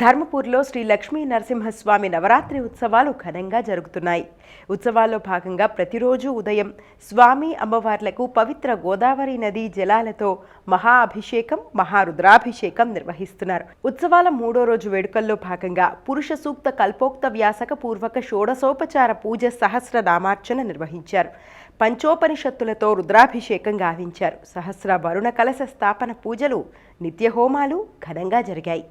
ధర్మపూర్లో శ్రీ లక్ష్మీ నరసింహస్వామి నవరాత్రి ఉత్సవాలు ఘనంగా జరుగుతున్నాయి. ఉత్సవాల్లో భాగంగా ప్రతిరోజు ఉదయం స్వామి అమ్మవార్లకు పవిత్ర గోదావరి నదీ జలాలతో మహా అభిషేకం మహారుద్రాభిషేకం నిర్వహిస్తున్నారు. ఉత్సవాల మూడో రోజు వేడుకల్లో భాగంగా పురుష సూక్త కల్పోక్త వ్యాసక పూర్వక షోడసోపచార పూజ సహస్ర నామార్చన నిర్వహించారు. పంచోపనిషత్తులతో రుద్రాభిషేకం గావించారు. సహస్ర వరుణ కలశ స్థాపన పూజలు నిత్యహోమాలు ఘనంగా జరిగాయి.